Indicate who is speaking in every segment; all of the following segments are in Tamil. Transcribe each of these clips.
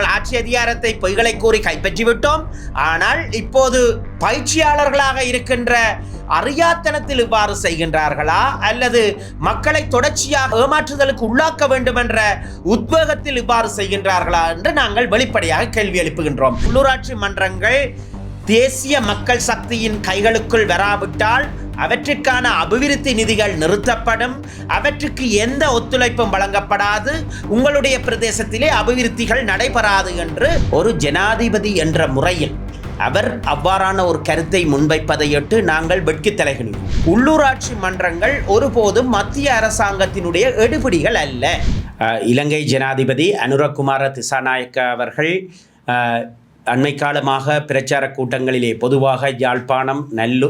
Speaker 1: நாங்கள் ஆட்சி அதிகாரத்தை பொய்களை கூறி கைப்பற்றி விட்டோம் ஆனால் இப்போது பயிற்சியாளர்களாக இருக்கின்ற அறியாத்தனத்தில் இவ்வாறு செய்கின்றார்களா? அல்லது மக்களை தொடர்ச்சியாக ஏமாற்றுதலுக்கு உள்ளாக்க வேண்டும் என்ற உத்வேகத்தில் இவ்வாறு செய்கின்றார்களா என்று நாங்கள் வெளிப்படையாக கேள்வி எழுப்புகின்றோம். உள்ளூராட்சி மன்றங்கள் தேசிய மக்கள் சக்தியின் கைகளுக்குள் வராவிட்டால் அவற்றிற்கான அபிவிருத்தி நிதிகள் நிறுத்தப்படும். அவற்றுக்கு எந்த ஒத்துழைப்பும் வழங்கப்படாது. உங்களுடைய பிரதேசத்திலே அபிவிருத்திகள் நடைபெறாது என்று ஒரு ஜனாதிபதி என்ற முறையில் அவர் அவ்வாறான ஒரு கருத்தை முன்வைப்பதையொட்டு நாங்கள் வெட்கி தலைகிறோம் உள்ளூராட்சி மன்றங்கள் ஒருபோதும் மத்திய அரசாங்கத்தினுடைய எடுபிடிகள் அல்ல. இலங்கை ஜனாதிபதி அனுரகுமார திசாநாயக்க அவர்கள் அண்மை காலமாக பிரச்சார கூட்டங்களிலே பொதுவாக யாழ்ப்பாணம் நல்லு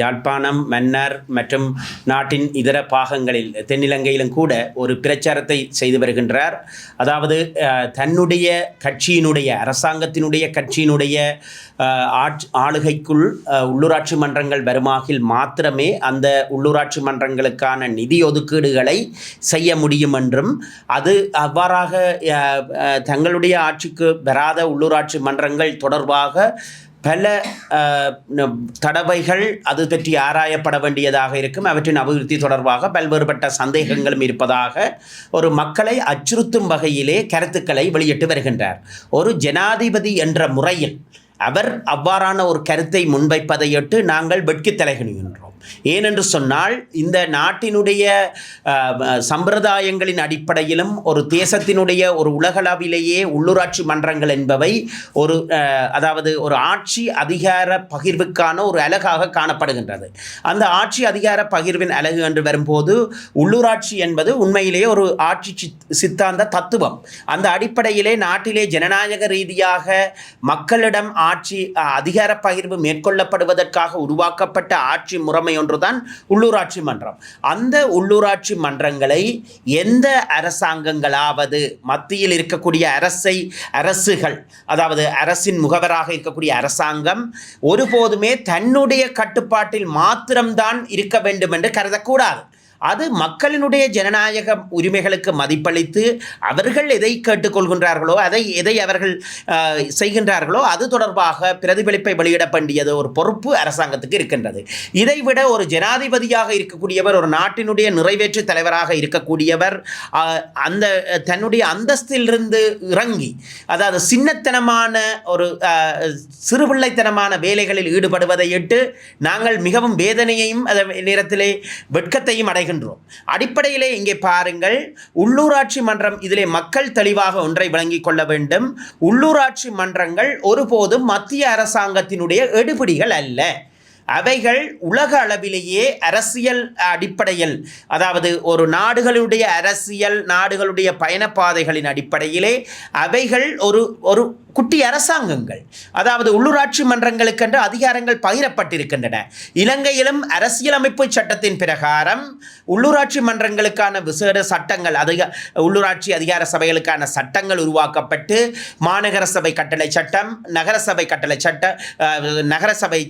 Speaker 1: யாழ்ப்பாணம் மன்னர் மற்றும் நாட்டின் இதர பாகங்களில் தென்னிலங்கையிலும் கூட ஒரு பிரச்சாரத்தை செய்து வருகின்றார். அதாவது தன்னுடைய கட்சியினுடைய அரசாங்கத்தினுடைய கட்சியினுடைய ஆட்சி ஆளுகைக்குள் உள்ளூராட்சி மன்றங்கள் வருமாகில் மாத்திரமே அந்த உள்ளூராட்சி மன்றங்களுக்கான நிதி ஒதுக்கீடுகளை செய்ய முடியும் என்றும் அது அவ்வாறாக தங்களுடைய ஆட்சிக்கு வராத உள்ளூராட்சி மன்றங்கள் தொடர்பாக பல தடவைகள் அது பற்றி ஆராயப்பட வேண்டியதாக இருக்கும். அவற்றின் அபிவிருத்தி தொடர்பாக பல்வேறுபட்ட சந்தேகங்களும் இருப்பதாக ஒரு மக்களை அச்சுறுத்தும் வகையிலே கருத்துக்களை வெளியிட்டு வருகின்றார். ஒரு ஜனாதிபதி என்ற முறையில் அவர் அவ்வாறான ஒரு கருத்தை முன்வைப்பதையொட்டு நாங்கள் வெட்கி தலைகின்றோம் ஏனென்று சொன்னால் இந்த நாட்டினுடைய சம்பிரதாயங்களின் அடிப்படையிலும் ஒரு தேசத்தினுடைய ஒரு உலகளவிலேயே உள்ளூராட்சி மன்றங்கள் என்பவை ஒரு அதாவது ஒரு ஆட்சி அதிகார பகிர்வுக்கான ஒரு அலகாக காணப்படுகின்றது. அந்த ஆட்சி அதிகார பகிர்வின் அலகு என்று வரும்போது உள்ளூராட்சி என்பது உண்மையிலேயே ஒரு ஆட்சி சித்- சித்தாந்த தத்துவம். அந்த அடிப்படையிலே நாட்டிலே ஜனநாயக ரீதியாக மக்களிடம் ஆட்சி அதிகார பகிர்வு மேற்கொள்ளப்படுவதற்காக உருவாக்கப்பட்ட ஆட்சி முறைமை ஒன்றுதான் உள்ளூராட்சி மன்றம். அந்த உள்ளூராட்சி மன்றங்களை எந்த அரசாங்கங்களாவது மத்தியில் இருக்கக்கூடிய அரசை அரசுகள் அதாவது அரசின் முகவராக இருக்கக்கூடிய அரசாங்கம் ஒருபோதுமே தன்னுடைய கட்டுப்பாட்டில் மாத்திரம்தான் இருக்க வேண்டும் என்று கருதக்கூடாது. அது மக்களினுடைய ஜனநாயக உரிமைகளுக்கு மதிப்பளித்து அவர்கள் எதை கேட்டுக்கொள்கின்றார்களோ அதை எதை அவர்கள் செய்கின்றார்களோ அது தொடர்பாக பிரதிபலிப்பை வெளியிட வேண்டியது ஒரு பொறுப்பு அரசாங்கத்துக்கு இருக்கின்றது. இதைவிட ஒரு ஜனாதிபதியாக இருக்கக்கூடியவர் ஒரு நாட்டினுடைய நிறைவேற்று தலைவராக இருக்கக்கூடியவர் அந்த தன்னுடைய அந்தஸ்திலிருந்து இறங்கி அதாவது சின்னத்தனமான ஒரு சிறுபிள்ளைத்தனமான வேலைகளில் ஈடுபடுவதையிட்டு நாங்கள் மிகவும் வேதனையையும் அதை நேரத்திலே வெட்கத்தையும் அடைகின்றோம். அடிப்படையிலே இங்கே பாருங்கள் உள்ளூராட்சி மன்றம் இதிலே மக்கள் தெளிவாக ஒன்றை விளங்கிக் கொள்ள வேண்டும். உள்ளூராட்சி மன்றங்கள் ஒருபோதும் மத்திய அரசாங்கத்தினுடைய எடுபிடிகள் அல்ல. அவைகள் உலக அளவிலேயே அரசியல் அடிப்படையில் அதாவது ஒரு நாடுகளுடைய அரசியல் நாடுகளுடைய பயணப்பாதைகளின் அடிப்படையிலே அவைகள் ஒரு ஒரு குட்டி அரசாங்கங்கள் அதாவது உள்ளூராட்சி மன்றங்களுக்கென்று அதிகாரங்கள் பகிரப்பட்டிருக்கின்றன. இலங்கையிலும் அரசியலமைப்பு சட்டத்தின் பிரகாரம் உள்ளூராட்சி மன்றங்களுக்கான விசேட சட்டங்கள் அதிக உள்ளூராட்சி அதிகார சபைகளுக்கான சட்டங்கள் உருவாக்கப்பட்டு மாநகர சபை கட்டளை சட்டம் நகரசபை கட்டளை சட்டம் நகரசபை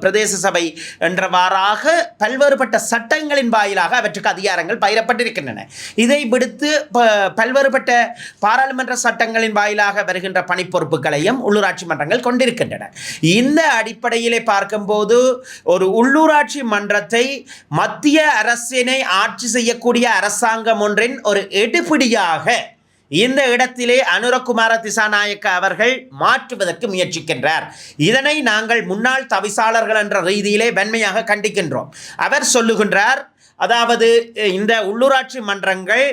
Speaker 1: பிரதேச சபை என்றவாறாக பல்வேறுபட்ட சட்டங்களின் வாயிலாக அவற்றுக்கு அதிகாரங்கள் பயிரப்பட்டிருக்கின்றன இதை விடுத்து ப- பல்வேறுபட்ட பாராளுமன்ற சட்டங்களின் வாயிலாக வருகின்ற பணிப்பொறுப்புகளையும் உள்ளூராட்சி மன்றங்கள் கொண்டிருக்கின்றன. இந்த அடிப்படையிலே பார்க்கும்போது ஒரு உள்ளூராட்சி மன்றத்தை மத்திய அரசினை ஆட்சி செய்யக்கூடிய அரசாங்கம் ஒன்றின் ஒரு எடுபிடியாக இந்த இடத்திலே அனுரகுமார திசாநாயக்க அவர்கள் மாற்றுவதற்கு முயற்சிக்கின்றார். இதனை நாங்கள் முன்னாள் தவிசாளர்கள் என்ற ரீதியிலே வன்மையாக கண்டிக்கின்றோம். அவர் சொல்லுகின்றார் அதாவது இந்த உள்ளூராட்சி மன்றங்கள்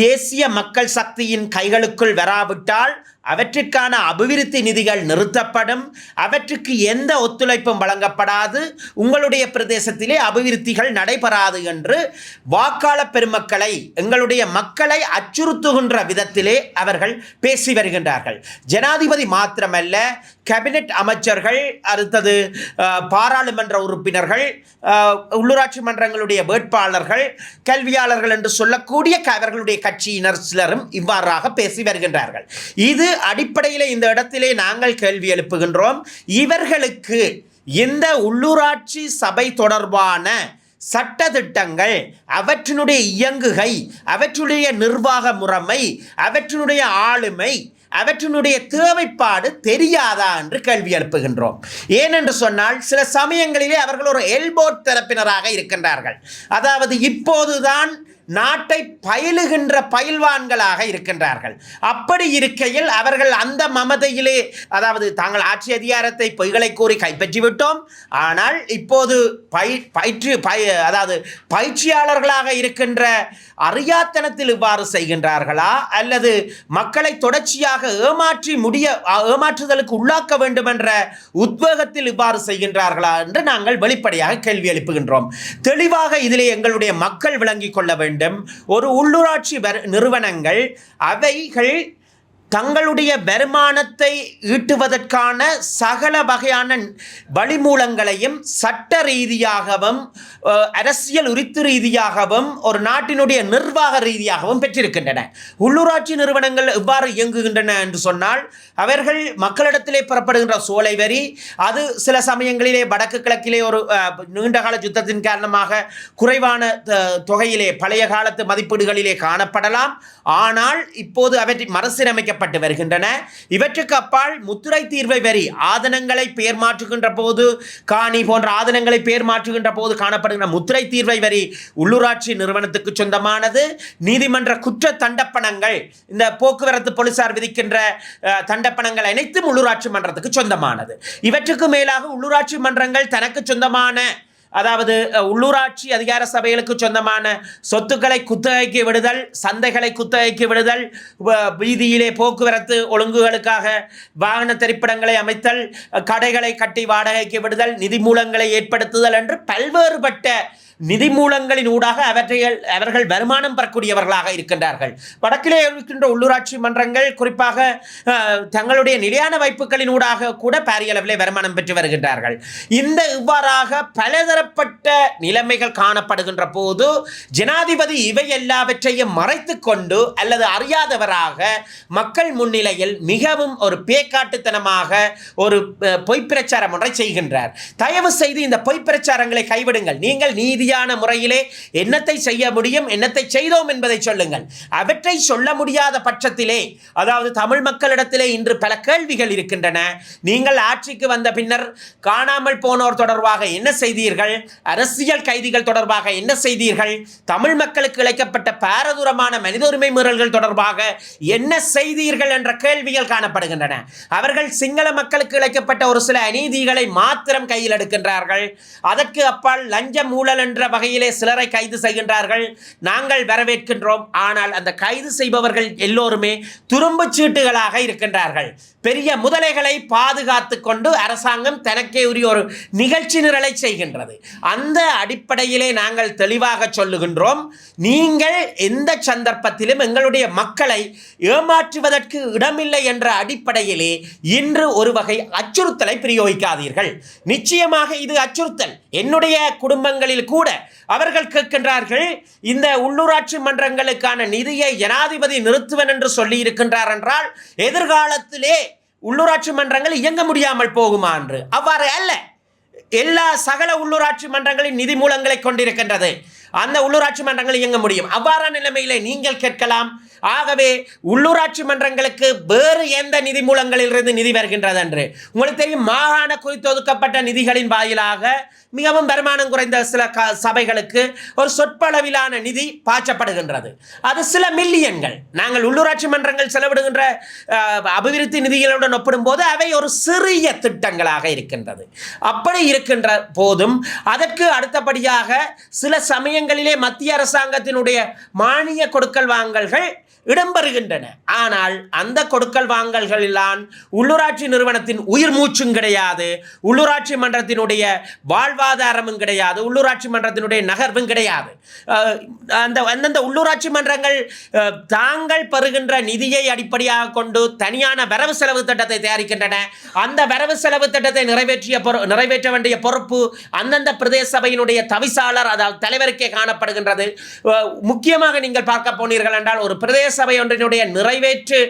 Speaker 1: தேசிய மக்கள் சக்தியின் கைகளுக்குள் வராவிட்டால் அவற்றிற்கான அபிவிருத்தி நிதிகள் நிறுத்தப்படும். அவற்றுக்கு எந்த ஒத்துழைப்பும் வழங்கப்படாது. உங்களுடைய பிரதேசத்திலே அபிவிருத்திகள் நடைபெறாது என்று வாக்காள பெருமக்களை எங்களுடைய மக்களை அச்சுறுத்துகின்ற விதத்திலே அவர்கள் பேசி வருகின்றார்கள். ஜனாதிபதி மாத்திரமல்ல கேபினெட் அமைச்சர்கள் அடுத்தது பாராளுமன்ற உறுப்பினர்கள் உள்ளூராட்சி மன்றங்களுடைய வேட்பாளர்கள் கல்வியாளர்கள் என்று சொல்லக்கூடிய க- அவர்களுடைய கட்சியினர் சிலரும் இவ்வாறாக பேசி வருகின்றார்கள். இது அடிப்படையில் இந்த இடத்திலே நாங்கள் கேள்வி எழுப்புகின்றோம். இவர்களுக்கு இந்த உள்ளூராட்சி சபை தொடர்பான சட்டதிட்டங்கள் அவற்றினுடைய இயங்குகை அவற்றுடைய நிர்வாக முறைமை அவற்றினுடைய ஆளுமை அவற்றினுடைய தேவைப்பாடு தெரியாதா என்று கேள்வி எழுப்புகின்றோம். ஏனென்று சொன்னால் சில சமயங்களிலே அவர்கள் ஒரு எல்போட் தரப்பினராக இருக்கின்றார்கள். அதாவது இப்போதுதான் நாட்டை பயிலுகின்ற பயில்வான்களாக இருக்கின்றார்கள். அப்படி இருக்கையில் அவர்கள் அந்த மமதையிலே அதாவது தாங்கள் ஆட்சி அதிகாரத்தை பொய்களை கூறி கைப்பற்றி விட்டோம் ஆனால் இப்போது பய பயிற்று பய அதாவது பயிற்சியாளர்களாக இருக்கின்ற அறியாத்தனத்தில் இவ்வாறு செய்கின்றார்களா? அல்லது மக்களை தொடர்ச்சியாக ஏமாற்றி முடிய ஏமாற்றுதலுக்கு உள்ளாக்க வேண்டும் என்ற உத்வேகத்தில் இவ்வாறு செய்கின்றார்களா என்று நாங்கள் வெளிப்படையாக கேள்வி எழுப்புகின்றோம். தெளிவாக இதிலே எங்களுடைய மக்கள் விளங்கிக் கொள்ள வேண்டும். ஒரு உள்ளூராட்சி வர்- நிறுவனங்கள் அவைகள் தங்களுடைய வருமானத்தை ஈட்டுவதற்கான சகல வகையான வழிமூலங்களையும் சட்ட ரீதியாகவும் அரசியல் உரித்து ரீதியாகவும் ஒரு நாட்டினுடைய நிர்வாக ரீதியாகவும் பெற்றிருக்கின்றன. உள்ளூராட்சி நிறுவனங்கள் எவ்வாறு இயங்குகின்றன என்று சொன்னால் அவர்கள் மக்களிடத்திலே புறப்படுகின்ற சோலை வரி அது சில சமயங்களிலே வடக்கு கிழக்கிலே ஒரு நீண்டகால யுத்தத்தின் காரணமாக குறைவான த- தொகையிலே பழைய காலத்து மதிப்பீடுகளிலே காணப்படலாம். ஆனால் இப்போது அவற்றை மறுசீரமைக்கப்பட்டு வருகின்றன. இவற்றுக்கு அப்பால் முத்துரை தீர்வை வரி ஆதனங்களை பெயர் மாற்றுகின்ற போது காணி போன்ற ஆதனங்களை பெயர் மாற்றுகின்ற போது காணப்படுகின்ற முத்துரை தீர்வை வரி உள்ளூராட்சி நிறுவனத்துக்கு சொந்தமானது. நீதிமன்ற குற்ற தண்டப்பணங்கள் இந்த போக்குவரத்து போலீசார் விதிக்கின்ற தண்டப்பணங்கள் அனைத்தும் உள்ளூராட்சி மன்றத்துக்கு சொந்தமானது. இவற்றுக்கு மேலாக உள்ளூராட்சி மன்றங்கள் தனக்கு சொந்தமான அதாவது உள்ளூராட்சி அதிகார சபைகளுக்கு சொந்தமான சொத்துக்களை குத்தகைக்கு விடுதல் சந்தைகளை குத்தகைக்கு விடுதல் வ- வீதியிலே போக்குவரத்து ஒழுங்குகளுக்காக வாகன திரைப்படங்களை அமைத்தல் கடைகளை கட்டி வாடகைக்கு விடுதல் நிதி மூலங்களை ஏற்படுத்துதல் என்று பல்வேறுபட்ட நிதி மூலங்களின் ஊடாக அவற்றை அவர்கள் வருமானம் பெறக்கூடியவர்களாக இருக்கின்றார்கள். வடக்கிலே இருக்கின்ற உள்ளூராட்சி மன்றங்கள் குறிப்பாக தங்களுடைய நிலையான வாய்ப்புகளின் ஊடாக கூட பாரிய அளவிலே வருமானம் பெற்று வருகின்றார்கள். இந்த இவ்வாறாக பலதரப்பட்ட நிலைமைகள் காணப்படுகின்ற போது ஜனாதிபதி இவை எல்லாவற்றையும் மறைத்து கொண்டு அல்லது அறியாதவராக மக்கள் முன்னிலையில் மிகவும் ஒரு பேக்காட்டுத்தனமாக ஒரு பொய்ப்பிரச்சாரம் ஒன்றை செய்கின்றார். தயவு செய்து இந்த பொய்ப்பிரச்சாரங்களை கைவிடுங்கள். நீங்கள் நீதி நீதியான முறையிலே என்னத்தை செய்ய முடியும் என்னத்தை செய்தோம் என்பதை சொல்லுங்கள். அவற்றை சொல்ல முடியாத பட்சத்திலே அதாவது தமிழ் மக்களிடத்திலே இன்று பல கேள்விகள் இருக்கின்றன. நீங்கள் ஆட்சிக்கு வந்த பின்னர் காணாமல் போனோர் தொடர்பாக என்ன செய்தீர்கள்? அரசியல் கைதிகள் தொடர்பாக என்ன செய்தீர்கள்? தமிழ் மக்களுக்கு இழைக்கப்பட்ட பாரதூரமான மனித உரிமை மீறல்கள் தொடர்பாக என்ன செய்தீர்கள் என்ற கேள்விகள் காணப்படுகின்றன. அவர்கள் சிங்கள மக்களுக்கு இழைக்கப்பட்ட ஒரு சில அநீதிகளை மாத்திரம் கையில் எடுக்கின்றார்கள். அதற்கு அப்பால் லஞ்சம் ஊழல் என்ற வகையிலே சிலரை கைது செய்கின்றார்கள். நாங்கள் வரவேற்கின்றோம். ஆனால் அந்த கைது செய்பவர்கள் எல்லோருமே துரும்புச் சீட்டுகளாக இருக்கின்றார்கள். பெரிய முதலைகளை பாதுகாத்து கொண்டு அரசாங்கம் தனக்கே உரிய ஒரு நிகழ்ச்சி நிரலை செய்கின்றது. அந்த அடிப்படையிலே நாங்கள் தெளிவாக சொல்லுகின்றோம். நீங்கள் எந்த சந்தர்ப்பத்திலும் எங்களுடைய மக்களை ஏமாற்றுவதற்கு இடமில்லை என்ற அடிப்படையிலே இன்று ஒரு வகை அச்சுறுத்தலை பிரயோகிக்காதீர்கள். நிச்சயமாக இது அச்சுறுத்தல். என்னுடைய குடும்பங்களில் கூட அவர்கள் கேட்கின்றார்கள் இந்த உள்ளூராட்சி மன்றங்களுக்கான நிதியை ஜனாதிபதி நிறுத்துவன் என்று சொல்லி இருக்கின்றார் என்றால் எதிர்காலத்திலே உள்ளூராட்சி மன்றங்கள் இயங்க முடியாமல் போகுமா என்று. அவ்வாறு அல்ல. எல்லா சகல உள்ளூராட்சி மன்றங்களின் நிதி மூலங்களை கொண்டிருக்கின்றது. அந்த உள்ளூராட்சி மன்றங்கள் இயங்க முடியும். அவ்வாறான நிலைமையிலே நீங்கள் கேட்கலாம் ஆகவே உள்ளூராட்சி மன்றங்களுக்கு வேறு எந்த நிதி மூலங்களிலிருந்து நிதி வருகின்றது என்று. உங்களுக்கு தெரியும் மாகாண குறித்து ஒதுக்கப்பட்ட நிதிகளின் வாயிலாக மிகவும் வருமானம் குறைந்த சில க சபைகளுக்கு ஒரு சொற்பளவிலான நிதி பாய்ச்சப்படுகின்றது. அது சில மில்லியன்கள். நாங்கள் உள்ளூராட்சி மன்றங்கள் செலவிடுகின்ற அபிவிருத்தி நிதிகளுடன் ஒப்பிடும்போது அவை ஒரு சிறிய திட்டங்களாக இருக்கின்றது. அப்படி இருக்கின்ற போதும் அதற்கு அடுத்தபடியாக சில சமயங்களிலே மத்திய அரசாங்கத்தினுடைய மானிய கொடுக்கல் வாங்கல்கள் இடம்பெறுகின்றன ஆனால் அந்த கொடுக்கல் வாங்கல்களிலான் உள்ளூராட்சி நிறுவனத்தின் உயிர் மூச்சும் கிடையாது உள்ளூராட்சி மன்றத்தினுடைய வாழ்வாதாரமும் கிடையாது உள்ளூராட்சி மன்றத்தினுடைய நகர்வும் கிடையாது. அந்த அந்தந்த உள்ளூராட்சி மன்றங்கள் தாங்கள் பெறுகின்ற நிதியை அடிப்படையாக கொண்டு தனியான வரவு செலவு திட்டத்தை தயாரிக்கின்றன. அந்த வரவு செலவு திட்டத்தை நிறைவேற்றிய நிறைவேற்ற வேண்டிய பொறுப்பு அந்தந்த பிரதேச சபையினுடைய தவிசாளர் அதாவது தலைவருக்கே காணப்படுகின்றது. முக்கியமாக நீங்கள் பார்க்க போனீர்கள் என்றால் ஒரு பிரதேச சபை ஒன்றினுடைய நிறைவேற்று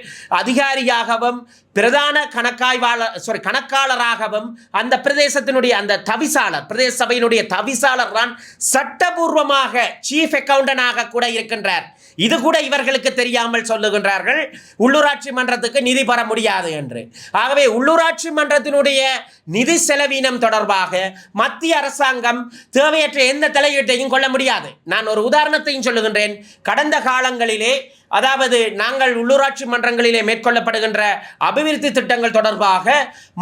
Speaker 1: அதிகாரியாகவும் பிரதான கணக்காய்வாளர் சாரி கணக்காளராகவும் அந்த பிரதேசத்தினுடைய அந்த தவிசாளர் பிரதேச சபையினுடைய தவிசாளர் தான் சட்டபூர்வமாக சீஃப் அக்கவுண்டனாக கூட இருக்கின்றார். இது கூட இவர்களுக்கு தெரியாமல் சொல்லுகின்றார்கள் உள்ளூராட்சி மன்றத்துக்கு நிதி பெற முடியாது என்று. ஆகவே உள்ளூராட்சி மன்றத்தினுடைய நிதி செலவீனம் தொடர்பாக மத்திய அரசாங்கம் தேவையற்ற எந்த தலையீட்டையும் கொள்ள முடியாது. நான் ஒரு உதாரணத்தையும் சொல்லுகின்றேன். கடந்த காலங்களிலே அதாவது நாங்கள் உள்ளூராட்சி மன்றங்களிலே மேற்கொள்ளப்படுகின்ற அபிவிருத்தி திட்டங்கள் தொடர்பாக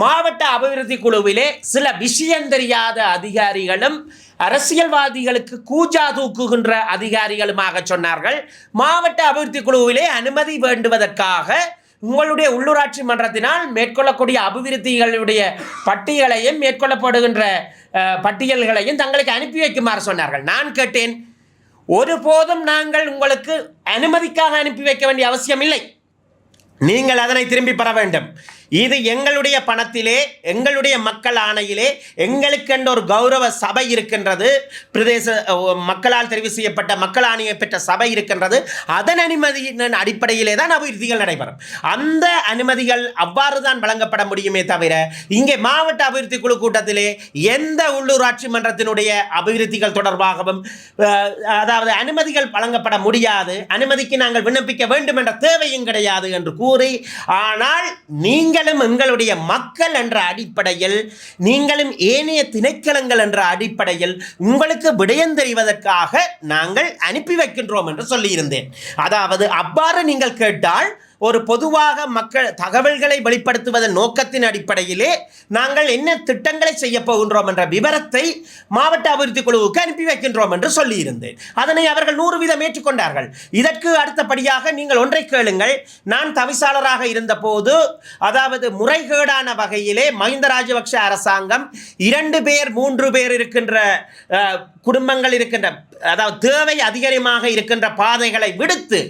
Speaker 1: மாவட்ட அபிவிருத்தி குழுவிலே சில விஷயம் தெரியாத அதிகாரிகளும் அரசியல்வாதிகளுக்கு கூஜா தூக்குகின்ற அதிகாரிகளுமாக சொன்னார்கள். மாவட்ட அபிவிருத்தி குழுவிலே அனுமதி வேண்டுவதற்காக உங்களுடைய உள்ளூராட்சி மன்றத்தினால் மேற்கொள்ளக்கூடிய அபிவிருத்திகளுடைய பட்டியலையும் மேற்கொள்ளப்படுகின்ற பட்டியல்களையும் தங்களுக்கு அனுப்பி வைக்குமாறு சொன்னார்கள். நான் கேட்டேன் ஒருபோதும் நாங்கள் உங்களுக்கு அனுமதிக்காக அனுப்பி வைக்க வேண்டிய அவசியம் இல்லை. நீங்கள் அதனை திரும்பி பெற வேண்டும். இது எங்களுடைய பணத்திலே எங்களுடைய மக்கள் ஆணையிலே எங்களுக்கென்ற ஒரு கௌரவ சபை இருக்கின்றது. பிரதேச மக்களால் தெரிவு செய்யப்பட்ட மக்கள் ஆணையை பெற்ற சபை இருக்கின்றது. அதன் அனுமதியின் அடிப்படையிலே தான் அபிவிருத்திகள் நடைபெறும். அந்த அனுமதிகள் அவ்வாறு தான் வழங்கப்பட முடியுமே தவிர இங்கே மாவட்ட அபிவிருத்தி குழு கூட்டத்திலே எந்த உள்ளூராட்சி மன்றத்தினுடைய அபிவிருத்திகள் தொடர்பாகவும் அதாவது அனுமதிகள் வழங்கப்பட முடியாது. அனுமதிக்கு நாங்கள் விண்ணப்பிக்க வேண்டும் என்ற தேவையும் கிடையாது என்று கூறி ஆனால் நீங்கள் நீங்களும் எங்களுடைய மக்கள் என்ற அடிப்படையில் நீங்களும் ஏனைய திணைக்களங்கள் என்ற அடிப்படையில் உங்களுக்கு விடயம் தெரிவதற்காக நாங்கள் அனுப்பி வைக்கின்றோம் என்று சொல்லியிருந்தேன். அதாவது அவ்வாறு நீங்கள் கேட்டால் ஒரு பொதுவாக மக்கள் தகவல்களை வெளிப்படுத்துவதன் நோக்கத்தின் அடிப்படையிலே நாங்கள் என்ன திட்டங்களை செய்ய போகின்றோம் என்ற விவரத்தை மாவட்ட அபிவிருத்தி குழுவுக்கு அனுப்பி வைக்கின்றோம் என்று சொல்லியிருந்தேன். அதனை அவர்கள் நூறு வீதம் ஏற்றுக்கொண்டார்கள். இதற்கு அடுத்தபடியாக நீங்கள் ஒன்றை கேளுங்கள். நான் தவிசாளராக இருந்தபோது அதாவது முறைகேடான வகையிலே மஹிந்த ராஜபக்ஷ அரசாங்கம் இரண்டு பேர் மூன்று பேர் இருக்கின்ற குடும்பங்கள் இருக்கின்ற அதாவது தேவை அதிகமாக இருக்கின்ற பாதைகளை விடுத்து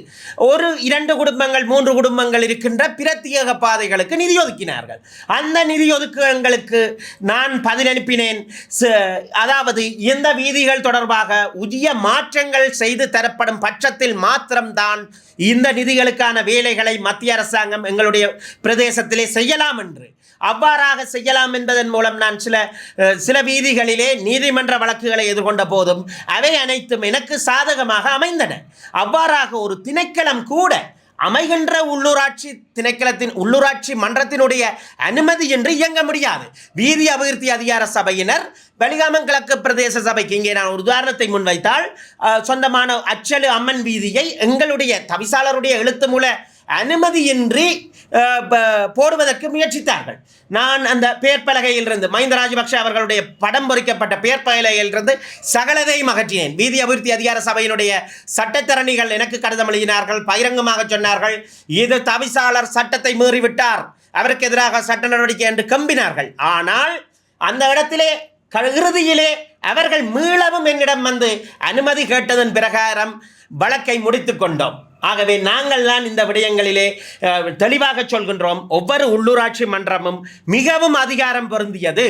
Speaker 1: ஒரு இரண்டு குடும்பங்கள் மூன்று குடும்பங்கள் இருக்கின்ற பிரத்யேக பாதைகளுக்கு நிதி ஒதுக்கினார்கள். அந்த நிதி ஒதுக்கங்களுக்கு நான் பதில் அனுப்பினேன். ச- அதாவது இந்த வீதிகள் தொடர்பாக உரிய மாற்றங்கள் செய்து தரப்படும் பட்சத்தில் மாத்திரம்தான் இந்த நிதிகளுக்கான வேலைகளை மத்திய அரசாங்கம் எங்களுடைய பிரதேசத்திலே செய்யலாம் என்று. அவ்வாறாக செய்யலாம் என்பதன் மூலம் நான் சில சில வீதிகளிலே நீதிமன்ற வழக்குகளை எதிர்கொண்ட போதும் அவை அனைத்தும் எனக்கு சாதகமாக அமைந்தன. அவ்வாறாக ஒரு திணைக்களம் கூட அமைகின்ற உள்ளூராட்சி திணைக்களத்தின் உள்ளூராட்சி மன்றத்தினுடைய அனுமதி என்று இயங்க முடியாது. வீதி அபிவிருத்தி அதிகார சபையினர் வெளிகாமம் கிழக்கு பிரதேச சபைக்கு இங்கே நான் ஒரு உதாரணத்தை முன்வைத்தால் சொந்தமான அச்சலு அம்மன் வீதியை எங்களுடைய தவிசாளருடைய எழுத்து மூல அனுமதியின்றி போடுவதற்கு முயற்சித்தார்கள். நான் அந்த பேர்பலகையிலிருந்து மஹிந்த ராஜபக்ஷ அவர்களுடைய படம் பொறிக்கப்பட்ட பேர்பலகையிலிருந்து சகலதையும் அகற்றினேன் வீதி அபிவிருத்தி அதிகார சபையினுடைய சட்டத்தரணிகள் எனக்கு கடிதம் எழுதினார்கள் பகிரங்கமாக சொன்னார்கள் இது தவிசாளர் சட்டத்தை மீறிவிட்டார் அவருக்கு எதிராக சட்ட நடவடிக்கை என்று கம்பினார்கள். ஆனால் அந்த இடத்திலே இறுதியிலே அவர்கள் மீளவும் என்னிடம் வந்து அனுமதி கேட்டதன் பிரகாரம் வழக்கை முடித்து கொண்டோம். ஆகவே நாங்கள் தான் இந்த விடயங்களிலே தெளிவாக சொல்கின்றோம். ஒவ்வொரு உள்ளூராட்சி மன்றமும் மிகவும் அதிகாரம் பொருந்தியது.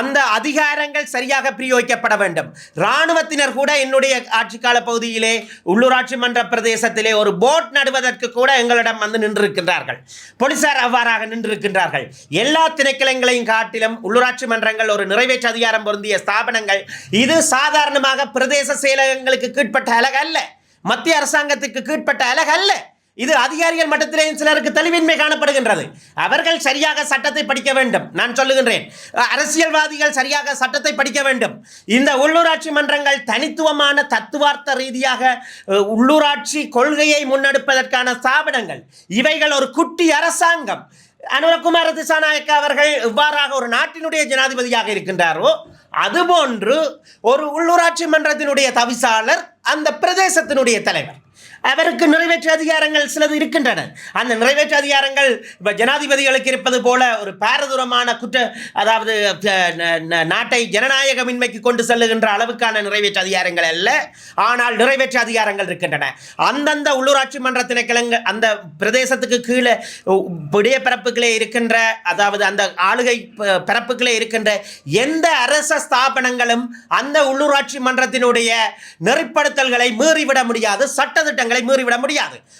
Speaker 1: அந்த அதிகாரங்கள் சரியாக பிரயோகிக்கப்பட வேண்டும். இராணுவத்தினர் கூட என்னுடைய ஆட்சிக்கால பகுதியிலே உள்ளூராட்சி மன்ற பிரதேசத்திலே ஒரு போட் நடுவதற்கு கூட எங்களிடம் வந்து நின்றிருக்கின்றார்கள். போலீசார் அவ்வாறாக நின்றிருக்கின்றார்கள். எல்லா திணைக்களங்களையும் காட்டிலும் உள்ளூராட்சி மன்றங்கள் ஒரு நிறைவேற்று அதிகாரம் பொருந்திய ஸ்தாபனங்கள். இது சாதாரணமாக பிரதேச செயலகங்களுக்கு கீழ்ப்பட்ட அழகல்ல மத்திய அரசாங்கத்துக்கு கீழ்ப்பட்ட அழகல்ல இது அதிகாரிகள் மட்டத்திலேயும் சிலருக்கு தெளிவின்மை காணப்படுகின்றது. அவர்கள் சரியாக சட்டத்தை படிக்க வேண்டும். நான் சொல்லுகின்றேன். அரசியல்வாதிகள் சரியாக சட்டத்தை படிக்க வேண்டும். இந்த உள்ளூராட்சி மன்றங்கள் தனித்துவமான தத்துவார்த்த ரீதியாக உள்ளூராட்சி கொள்கையை முன்னெடுப்பதற்கான ஸ்தாபனங்கள். இவைகள் ஒரு குட்டி அரசாங்கம். அனுரகுமார திசாநாயக்க அவர்கள் இவ்வாறாக ஒரு நாட்டினுடைய ஜனாதிபதியாக இருக்கின்றாரோ அதுபோன்று ஒரு உள்ளூராட்சி மன்றத்தினுடைய தவிசாளர் அந்த பிரதேசத்தினுடைய தலைவர். அவருக்கு நிறைவேற்று அதிகாரங்கள் சிலது இருக்கின்றன. அந்த நிறைவேற்று அதிகாரங்கள் இப்போ ஜனாதிபதிகளுக்கு இருப்பது போல ஒரு பாரதூரமான குற்ற அதாவது நாட்டை ஜனநாயக மின்மைக்கு நாட்டை ஜனநாயகமின்மைக்கு கொண்டு செல்லுகின்ற அளவுக்கான நிறைவேற்று அதிகாரங்கள் அல்ல. ஆனால் நிறைவேற்று அதிகாரங்கள் இருக்கின்றன. அந்தந்த உள்ளூராட்சி மன்ற திணைக்களங்கள் அந்த பிரதேசத்துக்கு கீழே உ- பரப்புகளே இருக்கின்ற அதாவது அந்த ஆளுகை பரப்புகளே இருக்கின்ற எந்த அரச ஸ்தாபனங்களும் அந்த உள்ளூராட்சி மன்றத்தினுடைய நெறிப்படுத்தல்களை மீறிவிட முடியாது சட்டத்திட்டங்கள் மீறிவிட முடியாது.